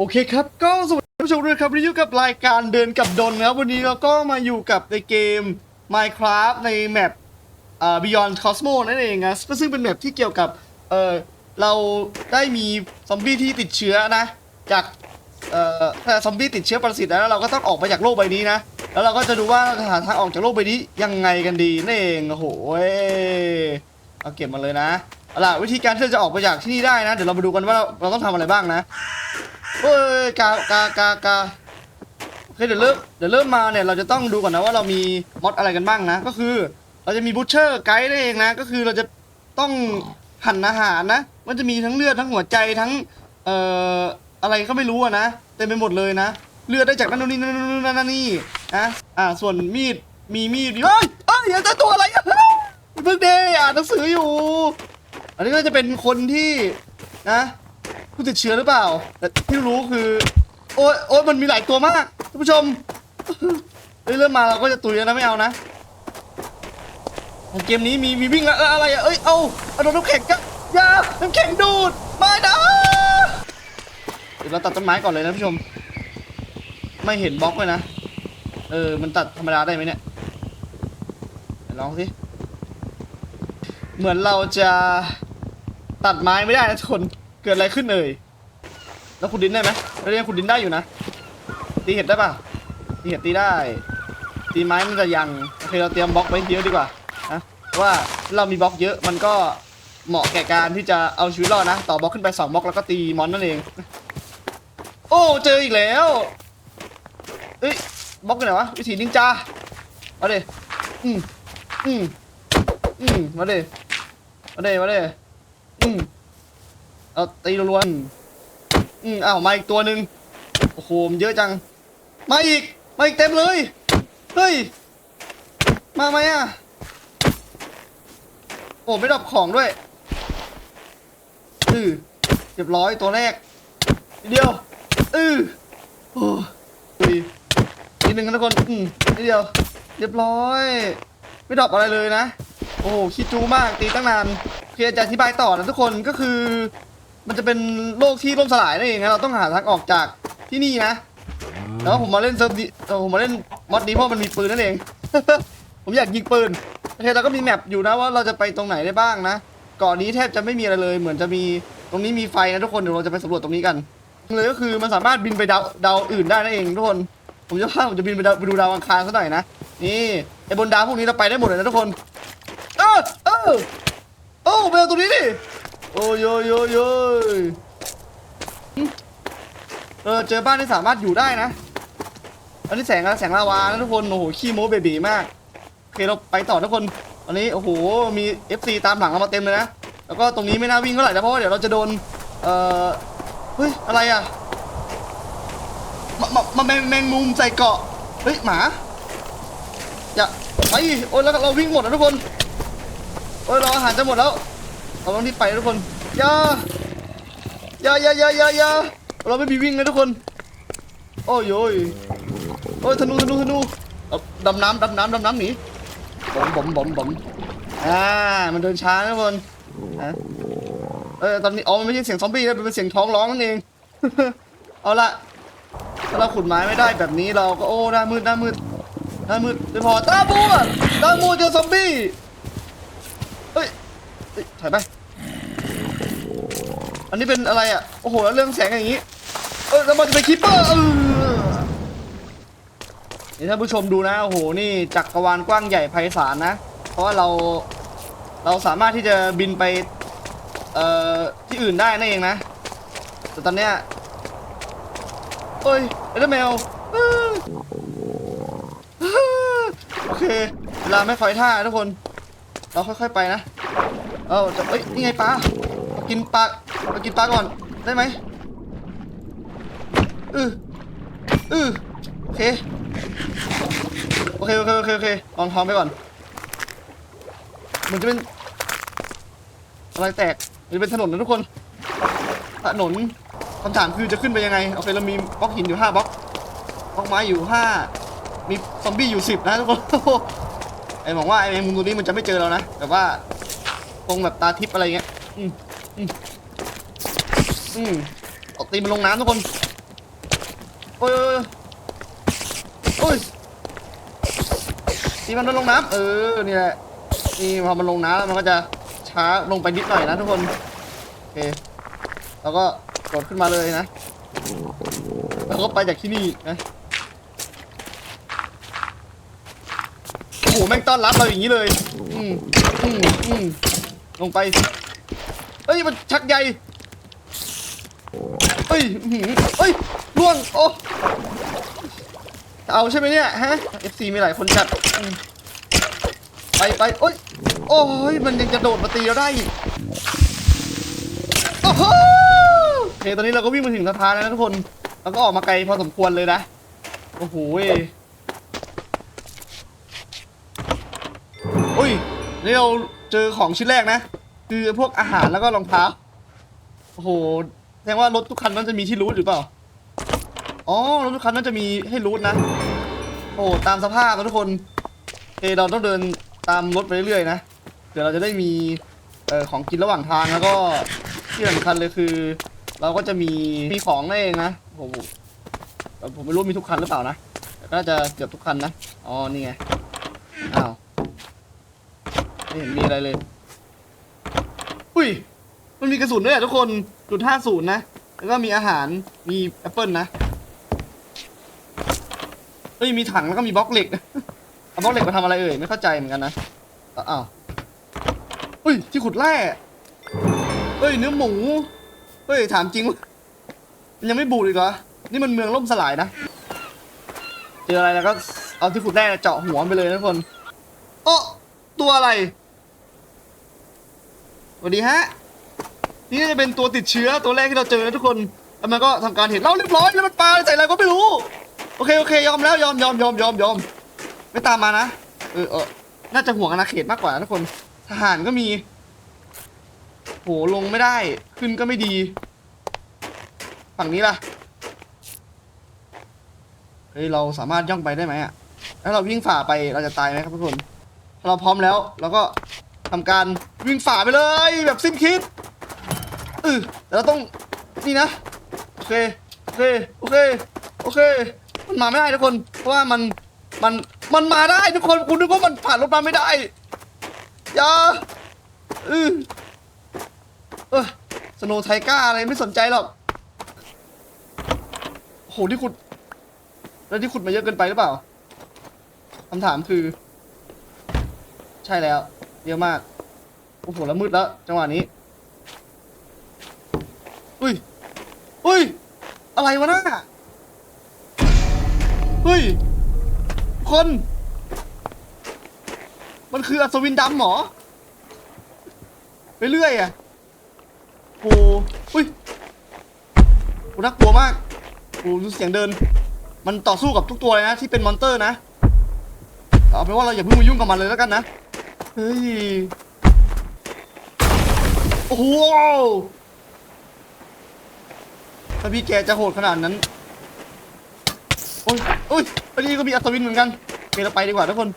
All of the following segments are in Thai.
โอเคครับ ก็สวัสดีผู้ชมด้วยครับวันนี้อยู่กับรายการเดินกับดนนะครับ วันนี้เราก็มาอยู่กับในเกม Minecraft ในแมปอ่า Beyond Cosmo นั่นเองนะซึ่งเป็นแมปที่เกี่ยวกับเออเราได้มีซอมบี้ที่ติดเชื้อนะ จากเอ่อถ้าซอมบี้ติดเชื้อประสิตแล้วเราก็ต้องออกไปจากโลกใบนี้นะ แล้วเราก็จะดูว่าเราจะหาทางออกจากโลกใบนี้ยังไงกันดีนั่นเองโอ้โหเว้ยเอาเก็บมาเลยนะเอาล่ะวิธีการที่เราจะออกไปจากที่นี่ได้นะ เดี๋ยวเรามาดูกันว่าเราเราต้องทำอะไรบ้างนะ เฮ้ยกากากากาโอเคเดี๋ยวเริ่มเดี๋ยวเริ่มมาเนี่ยเราจะต้องดูก่อนนะว่าเรามีมอดอะไรกันบ้างนะ ก็คือ เราจะมีบูชเชอร์ไกด์นั่นเองนะ ก็คือเราจะต้องหั่นอาหารนะ มันจะมีทั้งเลือดทั้งหัวใจทั้งเอ่ออะไรก็ไม่รู้นะเต็มไปหมดเลยนะเลือดได้จากนั่นนู่นนี่นั่นนู่นนั่นนั่นนี่นะอ่าส่วนมีดมีมีดเฮ้ยเฮ้ยย่าเจอตัวอะไรอะเพิ่งเดย์อ่านหนังสืออยู่ อันนี้ก็จะเป็นคนที่นะ ผู้ติดเชื้อหรือเปล่า แต่ที่รู้คือ โอ้ยโอ้ยมันมีหลายตัวมากท่านผู้ชมเฮ้ยเริ่มมาเราก็จะตุยแล้วนะไม่เอานะเกมนี้มีมีวิ่งแล้วอะไรอะเอ้ยเอาเอาโดนน้ำแข็งก็ยาน้ำแข็งดูดไม่นะเดี๋ยวเราตัดต้นไม้ก่อนเลยนะท่านผู้ชม ไม่เห็นบล็อกเลยนะเออมันตัดธรรมดาได้ไหมเนี่ยลองสิเหมือนเราจะตัดไม้ไม่ได้นะทุกคน กิดอะไรขึ้นเอ่ยแล้วขุดดินได้ไหมเราเรียกขุดดินได้อยู่นะ ตีเห็ดได้ป่ะ ตีเห็ดตีได้ ตีไม้มันจะยังโอเคเราเตรียมบล็อกไว้เยอะดีกว่านะว่าเรามีบล็อกเยอะมันก็เหมาะแก่การที่จะเอาชีวิตรอดนะ ต่อบล็อกขึ้นไปสองบล็อกแล้วก็ตีมอนนั่นเอง โอ้เจออีกแล้วเอ้ยบล็อกอยู่ไหนวะวิถีนินจามาเดอืมอืมอืมมาเดมาเดมาเดอืม เอาตีรัวๆอืมอ้าวมาอีกตัวหนึ่งโอ้โหมันเยอะจัง มาอีก มาอีกเต็มเลย เฮ้ย มาไหมอะ โอ้ไม่ดรอปของด้วยอือเรียบร้อยตัวแรกทีเดียวอือโอ้ยทีหนึ่งนะทุกคน อืมทีเดียว เรียบร้อย ไม่ดรอปอะไรเลยนะ โอ้คิดจูมาก ตีตั้งนานเพียจะอธิบายต่อนะทุกคน ก็คือ มันจะเป็นโลกที่ล่มสลายนั่นเองนะเราต้องหาทางออกจากที่นี่นะแล้วผมมาเล่นเซิร์ฟนี้เออผมมาเล่นมอดนี้เพราะมันมีปืนนั่นเอง ผมอยากยิงปืนโอเคเราก็มีแมปอยู่นะว่าเราจะไปตรงไหนได้บ้างนะเกาะนี้แทบจะไม่มีอะไรเลย เหมือนจะมีตรงนี้มีไฟนะทุกคนเดี๋ยวเราจะไปสำรวจตรงนี้กันเลยก็คือมันสามารถบินไปดาวดาวอื่นได้นั่นเองทุกคน ผมจะพาผมจะบินไปดาวไปดูดาวอังคารซะหน่อยนะนี่ไอ้บนดาวพวกนี้เราไปได้หมดเลยนะทุกคนเออเออโอ้ไปเอาตรงนี้ดิ โอ้ยโยยโยยโยยเออเจอบ้านที่สามารถอยู่ได้นะ อันนี้แสงแสงลาวานะทุกคนโอ้โหขี้โม้เบบีมากโอเคเราไปต่อทุกคนอันนี้โอ้โหมี FC ตามหลังเรามาเต็มเลยนะแล้วก็ตรงนี้ไม่น่าวิ่งเท่าไหร่นะเพราะว่าเดี๋ยวเราจะโดนเอ่อเฮ้ยอะไรอะมามามาแมงแมงมุมใส่เกาะเฮ้ยหมาอย่าไปโอ้ยแล้วเราวิ่งหมดแล้วทุกคนโอ้ยเราอาหารจะหมดแล้ว เราต้องรีบไปทุกคนอย่าอย่าอย่าอย่าอย่าอย่าเราไม่มีวิ่งนะทุกคน โอ้ยโอ้ยโอ้ยธนูธนูธนูดำน้ำดำน้ำดำน้ำหนีบอมบอมบอมบอมอ่า มันเดินช้านะทุกคนนะเออตอนนี้อ๋อมันไม่ใช่เสียงซอมบี้นะมันเป็นเสียงท้องร้องนั่นเอง เอาละถ้าเราขุดไม้ไม่ได้แบบนี้เราก็โอ้หน้ามืดหน้ามืดหน้ามืดไม่พอตาบัวตาบัวเจอซอมบี้เฮ้ยเฮ้ยถ่ายไป อันนี้เป็นอะไรอะ โอ้โห แล้วเรื่องแสงอย่างนี้ เออแล้วมันจะเป็นคิปเปอร์เออนี่ท่านผู้ชมดูนะ โอ้โห นี่จักรวาลกว้างใหญ่ไพศาลนะ เพราะว่าเรา เราสามารถที่จะบินไป เอ่อ ที่อื่นได้นั่นเองนะ แต่ตอนเนี้ยเฮ้ยเอเดอร์แมวโอเค เวลาไม่คอยท่าทุกคน เราค่อยๆไปนะ เออจะเอ้ย นี่ไงปลา กินปลามากินปลาก่อนได้ไหมอืออือโอเคโอเคโอเคโอเคโอเคลองท้องไปก่อนเหมันจะเป็นอะไรแตกมันจะเป็นถนนนะทุกคนถนนคำถามคือจะขึ้นไปยังไงโอเคเรามีบล็อกหินอยู่ห้าบล็อกบล็อกไม้อยู่ห้ามีซอมบี้อยู่สิบนะทุกคนไอ้หวังว่าไอ้แมงมุมตัวนี้มันจะไม่เจอเรานะแต่ว่าตรงแบบตาทิพย์อะไรเงี้ยอืม อืมอืมเอาตีมันลงน้ำทุกคนโอ้ยโอ้ยโอ้ยตีมันลงน้ำเออนี่แหละนี่พอมันลงน้ำมันก็จะช้าลงไปนิดหน่อยนะทุกคนโอเคแล้วก็กดขึ้นมาเลยนะแล้วก็ไปจากที่นี่นะโอ้โหแม่งต้อนรับเราอย่างนี้เลยอืมอืมอืมลงไปเอ้ยมันชักใย เอ้ยหือเอ้ยล่วงโอ้เอาใช่ไหมเนี่ยฮะ FC มีหลายคนจัดอืมไปไปโอ้ยโอ้ยมันยังจะโดดมาตีเราได้อีกโอ้โหโอเคตอนนี้เราก็วิ่งมาถึงสะพานแล้วนะทุกคนแล้วก็ออกมาไกลพอสมควรเลยนะโอ้โหอุ้ยนี่เราเจอของชิ้นแรกนะ คือพวกอาหารแล้วก็รองเท้าโอ้โห ดงว่ารถทุกคันนั้นจะมีที่รูทหรือเปล่า อ๋อ รถทุกคันนั้นจะมีให้รูทนะ โอ้ ตามสภาพนะทุกคนเอยเราต้องเดินตามรถไปเรื่อยๆนะ เดี๋ยวเราจะได้มีเอ่อของกินระหว่างทางแล้วก็ที่สำคัญเลยคือ เราก็จะมีมีของนั่นเองนะโอ้โหผมไม่รู้มีทุกคันหรือเปล่านะแต่ก็น่าจะเกือบทุกคันนะ อ๋อ นี่ไง อ้าว ไม่เห็นมีอะไรเลย อุ้ย มันมีกระสุนด้วยอะทุกคนจุดห้าศูนย์นะ แล้วก็มีอาหาร มีแอปเปิลนะ เฮ้ย มีถังแล้วก็มีบล็อกเหล็ก เอาบล็อกเหล็กมาทำอะไรเอ่ย ไม่เข้าใจเหมือนกันนะ อ้าวเฮ้ย ที่ขุดแร่เฮ้ย เนื้อหมู เฮ้ย ถามจริง มันยังไม่บูดอีกเหรอ นี่มันเมืองล่มสลายนะ เจออะไรแล้วก็เอาที่ขุดแร่เจาะหัวไปเลยทุกคน โอ้ตัวอะไรสวัสดีฮะ นี่จะเป็นตัวติดเชื้อตัวแรกที่เราเจอนะทุกคนแล้วมันก็ทำการเห็นเราเรียบร้อยแล้วมันปาใส่อะไรก็ไม่รู้ โอเคโอเคยอมแล้วยอมยอมยอมยอมยอมไม่ตามมานะเออเออน่าจะห่วงอาณาเขตมากกว่าทุกคน ทหารก็มีโหลงไม่ได้ขึ้นก็ไม่ดี ฝั่งนี้ล่ะเฮ้ยเราสามารถย่องไปได้ไหมอะแล้วเราวิ่งฝ่าไปเราจะตายไหมครับทุกคน ถ้าเราพร้อมแล้วเราก็ทำการวิ่งฝ่าไปเลยแบบสิ้นคิด เออแต่เราต้องนี่นะโอเคโอเคโอเคโอเค มันมาไม่ได้ทุกคน เพราะว่ามันมันมันมาได้ทุกคนคุณนึกว่ามันผ่านรถมาไม่ได้อย่าเออเออสโนไทก้าอะไรไม่สนใจหรอกโหที่ขุดแล้วที่ขุดมาเยอะเกินไปหรือเปล่าคำถามคือ ใช่แล้วเยอะมากโอ้โหแล้วมืดแล้ว จังหวะนี้ อุ้ยอุ้ย อะไรวะน่ะเฮ้ย คน มันคืออัศวินดำหรอไปเรื่อยอะโอ้อุ้ยน่ากลัวมากโอ้ดูเสียงเดิน มันต่อสู้กับทุกตัวเลยนะ ที่เป็นมอนเตอร์นะเอาเป็นว่าเราอย่าเพิ่งมายุ่งกับมันเลยแล้วกันนะ เฮ้ย โอ้โห ถ้าพี่แกจะโหดขนาดนั้นโอ้ยโอ้ยอันนี้ก็มีอัศวินเหมือนกันเคเราไปดีกว่าทุกคน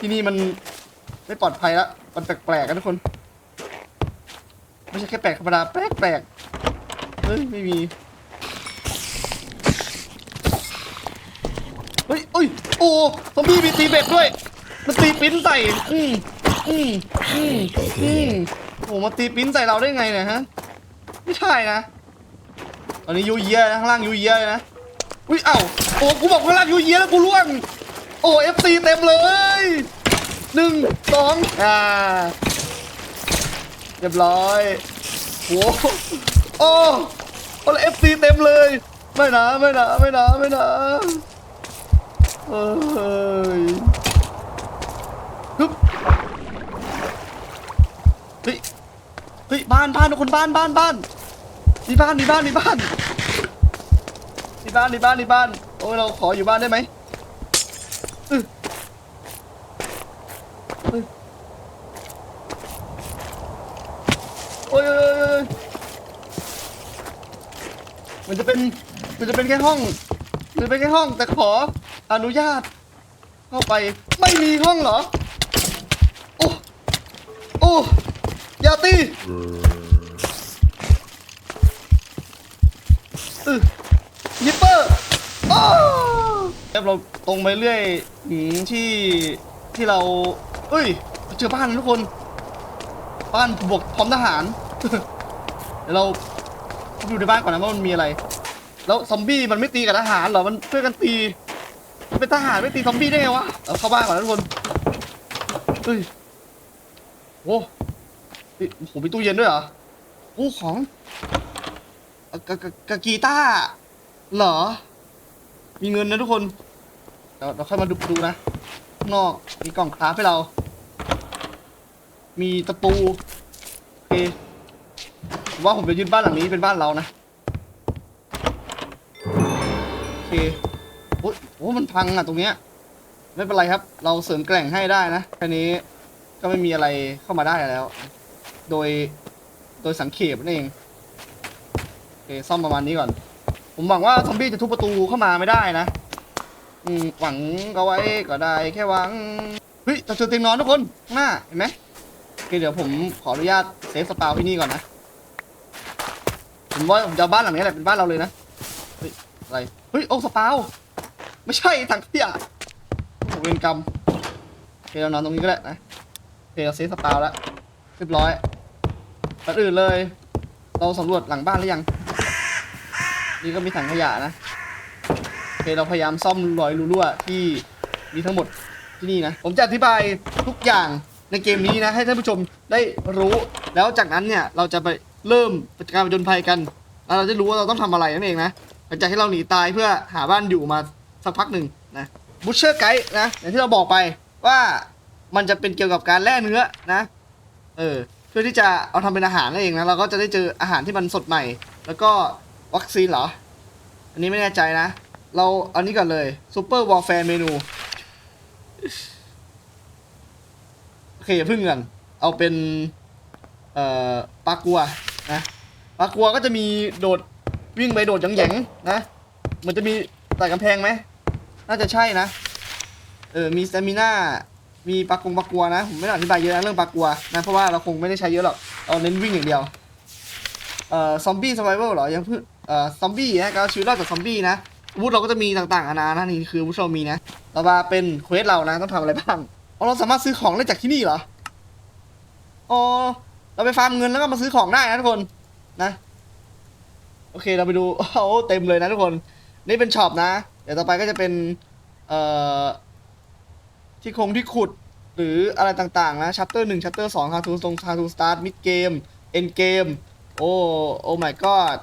ที่นี่มันไม่ปลอดภัยละมันแปลกๆกันทุกคน ไม่ใช่แค่แปลกธรรมดาแปลกๆเฮ้ยไม่มีเฮ้ยอุ้ยโอ้ซอมบี้มีตีเบ็ดด้วย มันตีปิ้นใส่อืมอืมอืมอืมโอ้มาตีปิ้นใส่เราได้ไงเนี่ยฮะ ไม่ใช่นะ อันนี้ยูเยียนะข้างล่างยูเยียเลยนะอุ้ยเอ้าโอ้กูบอกข้างล่างยูเยียแล้วกูล่วง โอ้เอฟซีเต็มเลยหนึ่งสองอ่าเรียบร้อยโอ้โอ้โอ้เอฟซีเต็มเลย ไม่นะไม่นะไม่นะไม่นะเอ้ยฮึบเฮ้ยเฮ้ยบ้านบ้านทุกคนบ้านบ้านบ้าน มีบ้านมีบ้านมีบ้านมีบ้านมีบ้านมีบ้าน โอ้ยเราขออยู่บ้านได้ไหมอื้อเฮ้ยโอ้ยโอ้ยโอ้ยโอ้ยมันจะเป็นมันจะเป็นแค่ห้องมันเป็นแค่ห้องแต่ขออนุญาต เข้าไปไม่มีห้องเหรอ โอ้โอ้ยาตีเออยิปเปอร์โอ้ แล้วเราตรงไปเรื่อยหนีที่ที่เรา เอ้ย เจอบ้านแล้วทุกคน บ้านบวกพร้อมทหาร เดี๋ยวเราเข้าไปดูในบ้านก่อนนะว่ามันมีอะไร แล้วซอมบี้มันไม่ตีกับทหารเหรอ มันช่วยกันตีมันเป็นทหารไม่ตีซอมบี้ได้ไงวะเราเข้าบ้านก่อนนะทุกคนเฮ้ยโอ้ยโอ้โหมีตู้เย็นด้วยเหรอโอ้ของกกกีตาร์เหรอ มีเงินนะทุกคนเดี๋ยวเราค่อยมาดูดูนะข้างนอกมีกล่องคราฟให้เรา มีตะปูโอเคผมว่าผมจะยึดบ้านหลังนี้เป็นบ้านเรานะโอเคโอ้โอ้มันพังอะตรงเนี้ยไม่เป็นไรครับ เราเสริมแกร่งให้ได้นะแค่นี้ก็ไม่มีอะไรเข้ามาได้แล้ว โดยโดยสังเขปนั่นเองโอเคซ่อมประมาณนี้ก่อน ผมหวังว่าซอมบี้จะทุบประตูเข้ามาไม่ได้นะ อืมหวังก็ไว้ก็ได้แค่หวัง เฮ้ยเราเจอเตียงนอนทุกคนข้างหน้าเห็นไหมโอเคเดี๋ยวผมขออนุญาตเซฟสปาวที่นี่ก่อนนะ ผมว่าผมจะเอาบ้านหลังนี้แหละเป็นบ้านเราเลยนะ เฮ้ยอะไร เฮ้ยโอ้สปาวไม่ใช่ถังขยะโอ้เวรกรรมโอเคเรานอนตรงนี้ก็ได้นะโอเคเราเซฟสปาวแล้วเรียบร้อยก่อนอื่นเลย เราสำรวจหลังบ้านหรือยัง นี่ก็มีถังขยะนะโอเคเราพยายามซ่อมรอยรั่วที่มีทั้งหมดที่นี่นะ ผมจะอธิบายทุกอย่างในเกมนี้นะ ให้ท่านผู้ชมได้รู้ แล้วจากนั้นเนี่ยเราจะไปเริ่มการผจญภัยกันแล้วเราจะรู้ว่าเราต้องทำอะไรนั่นเองนะหลังจากที่เราหนีตายเพื่อหาบ้านอยู่มาสักพักหนึ่งนะบูชเชอร์ไกด์นะอย่างที่เราบอกไปว่ามันจะเป็นเกี่ยวกับการแล่เนื้อนะเออเพื่อที่จะเอาทำเป็นอาหารนั่นเองนะเราก็จะได้เจออาหารที่มันสดใหม่ แล้วก็ วัคซีนเหรอ อันนี้ไม่แน่ใจนะ เราเอานี้ก่อนเลยซูเปอร์วอลแฟร์เมนู โอเคอย่าพึ่งกัน เอาเป็น เอ่อปลากัวนะปลากัวก็จะมีโดดวิ่งไปโดดหยังๆนะ มันจะมีใส่กำแพงไหม น่าจะใช่นะ เออ มีสเตมิน่า มีปลากงปลากัวนะ ผมไม่ต้อธิบายเยอะนะเรื่องปลากัวนะ เพราะว่าเราคงไม่ได้ใช้เยอะหรอก เอาเน้นวิ่งอย่างเดียว เอ่อ ซอมบี้สไ i เวลเหรอ ยังเพิ่ง เอ่อซอมบี้นะการชีวิตรอดจากซอมบี้นะอาวุธเราก็จะมีต่างๆนานานะนี่คืออาวุธเรามีนะต่อมาเป็นเควสเรานะต้องทำอะไรบ้างอ๋อเราสามารถซื้อของได้จากที่นี่เหรออ๋อเราไปฟาร์มเงินแล้วก็มาซื้อของได้นะทุกคนนะโอเคเราไปดูโอ้เต็มเลยนะทุกคนนี่เป็นช็อปนะเดี๋ยวต่อไปก็จะเป็นเอ่อที่คงที่ขุดหรืออะไรต่างๆนะชัปเตอร์หนึ่งชัปเตอร์สองคาทูตรงคาทูสตาร์ทมิดเกมเอ็นเกมโอ้โอ้ my god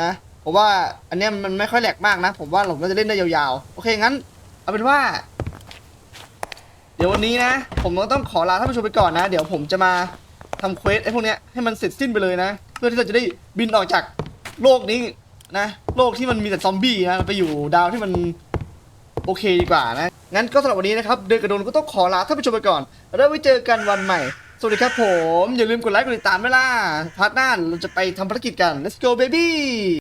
นะผมว่าอันเนี้ยมันไม่ค่อยแหลกมากนะ ผมว่าผมน่าจะเล่นได้ยาวๆ โอเคงั้น เอาเป็นว่า เดี๋ยววันนี้นะ ผมต้องขอลาท่านผู้ชมไปก่อนนะ เดี๋ยวผมจะมาทำเควสไอ้พวกเนี้ยให้มันเสร็จสิ้นไปเลยนะ เพื่อที่เราจะได้บินออกจากโลกนี้นะ โลกที่มันมีแต่ซอมบี้นะไปอยู่ดาวที่มันโอเคดีกว่านะ งั้นก็สำหรับวันนี้นะครับ เดินกระโดนก็ต้องขอลาท่านผู้ชมไปก่อน แล้วไว้เจอกันวันใหม่ สวัสดีครับผม อย่าลืมกดไลค์กดติดตามไม่ล่ะพาร์ทหน้าเราจะไปทำภารกิจกัน let's go baby